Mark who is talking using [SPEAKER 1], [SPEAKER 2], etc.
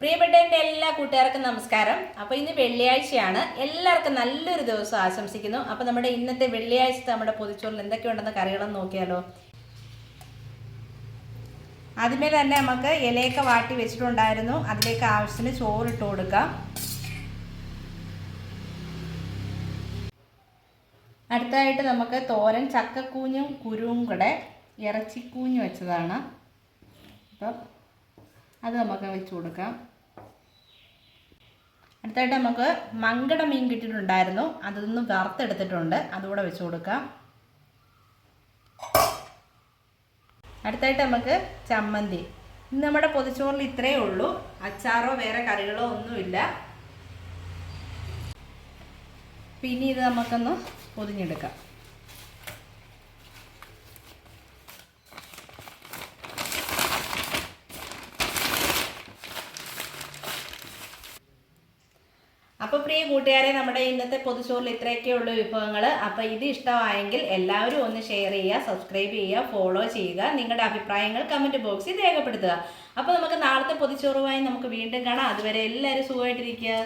[SPEAKER 1] പ്രിയപ്പെട്ട എന്റെ എല്ലാ കൂട്ടുകാർക്കും നമസ്കാരം. അപ്പോൾ ഇന്ന് വെള്ളിയാഴ്ചയാണ്. എല്ലാവർക്കും നല്ലൊരു ദിവസം ആശംസിക്കുന്നു. അപ്പോൾ നമ്മുടെ ഇന്നത്തെ വെള്ളിയാഴ്ചത്തെ നമ്മുടെ പൊതിച്ചോറിൽ എന്തൊക്കെയുണ്ടെന്ന് കറികളെന്ന് നോക്കിയാലോ? ആദ്യമേ തന്നെ നമുക്ക് ഇലയൊക്കെ വാട്ടി വെച്ചിട്ടുണ്ടായിരുന്നു. അതിലേക്ക് ആവശ്യത്തിന് ചോറിട്ട് കൊടുക്കാം. അടുത്തതായിട്ട് നമുക്ക് തോരൻ ചക്കക്കൂഞ്ഞും കുരുവും കൂടെ ഇറച്ചിക്കൂഞ്ഞ് വെച്ചതാണ്. അപ്പം അത് നമുക്ക് വെച്ച് കൊടുക്കാം. അടുത്തായിട്ട് നമുക്ക് മങ്കട മീൻ കിട്ടിയിട്ടുണ്ടായിരുന്നു. അതൊന്ന് വറുത്തെടുത്തിട്ടുണ്ട്. അതുകൂടെ വെച്ച് കൊടുക്കാം. അടുത്തായിട്ട് നമുക്ക് ചമ്മന്തി. ഇന്ന് നമ്മുടെ പൊതിച്ചോറിൽ ഇത്രയേ ഉള്ളൂ. അച്ചാറോ വേറെ കറികളോ ഒന്നുമില്ല. പിന്നെ ഇത് നമുക്കൊന്ന് പൊതിഞ്ഞെടുക്കാം. അപ്പോൾ പ്രിയ കൂട്ടുകാരെ നമ്മുടെ ഇന്നത്തെ പൊതുച്ചോറിൽ ഇത്രയൊക്കെ ഉള്ള വിഭവങ്ങൾ അപ്പോൾ ഇത് ഇഷ്ടമായെങ്കിൽ എല്ലാവരും ഒന്ന് ഷെയർ ചെയ്യുക സബ്സ്ക്രൈബ് ചെയ്യുക ഫോളോ ചെയ്യുക നിങ്ങളുടെ അഭിപ്രായങ്ങൾ കമന്റ് ബോക്സിൽ രേഖപ്പെടുത്തുക. അപ്പോൾ നമുക്ക് നാളത്തെ പൊതുച്ചോറുമായി നമുക്ക് വീണ്ടും കാണാം. അതുവരെ എല്ലാവരും സുഖമായിട്ടിരിക്കുക.